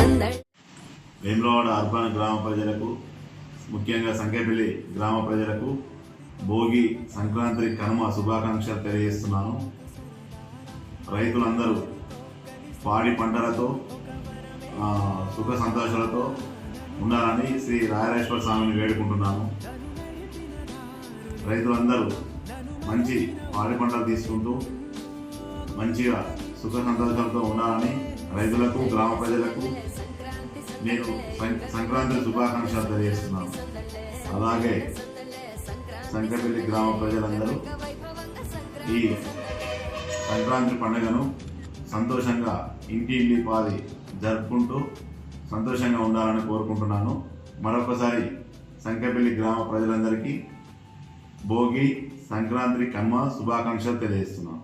Vemulawada urban గ్రామ ప్రజలకు ముఖ్యంగా సంకేపల్లి గ్రామ ప్రజలకు భోగి సంక్రాంతి కనుమ శుభాకాంక్షలు తెలియజేస్తున్నాను. రైతులందరూ పాడి పంటలతో సుఖ సంతోషాలతో ఉండాలని శ్రీ రాయరేశ్వర స్వామిని వేడుకుంటున్నాను రైతులందరూ మంచి పాడి పంటలు తీసుకుంటూ మంచిగా సుఖ సంతోషాలతో ఉండాలని రైతులకు గ్రామ ప్రజలకు నేను సంక్రాంతి శుభాకాంక్షలు తెలియజేస్తున్నాను. అలాగే సంకపల్లి గ్రామ ప్రజలందరూ ఈ సంక్రాంతి పండుగను సంతోషంగా ఇంటి ఇంటి పాది జరుపుకుంటూ సంతోషంగా ఉండాలని కోరుకుంటున్నాను. మరొకసారి సంకపల్లి గ్రామ ప్రజలందరికీ భోగి సంక్రాంతి కన్మ శుభాకాంక్షలు తెలియజేస్తున్నాను.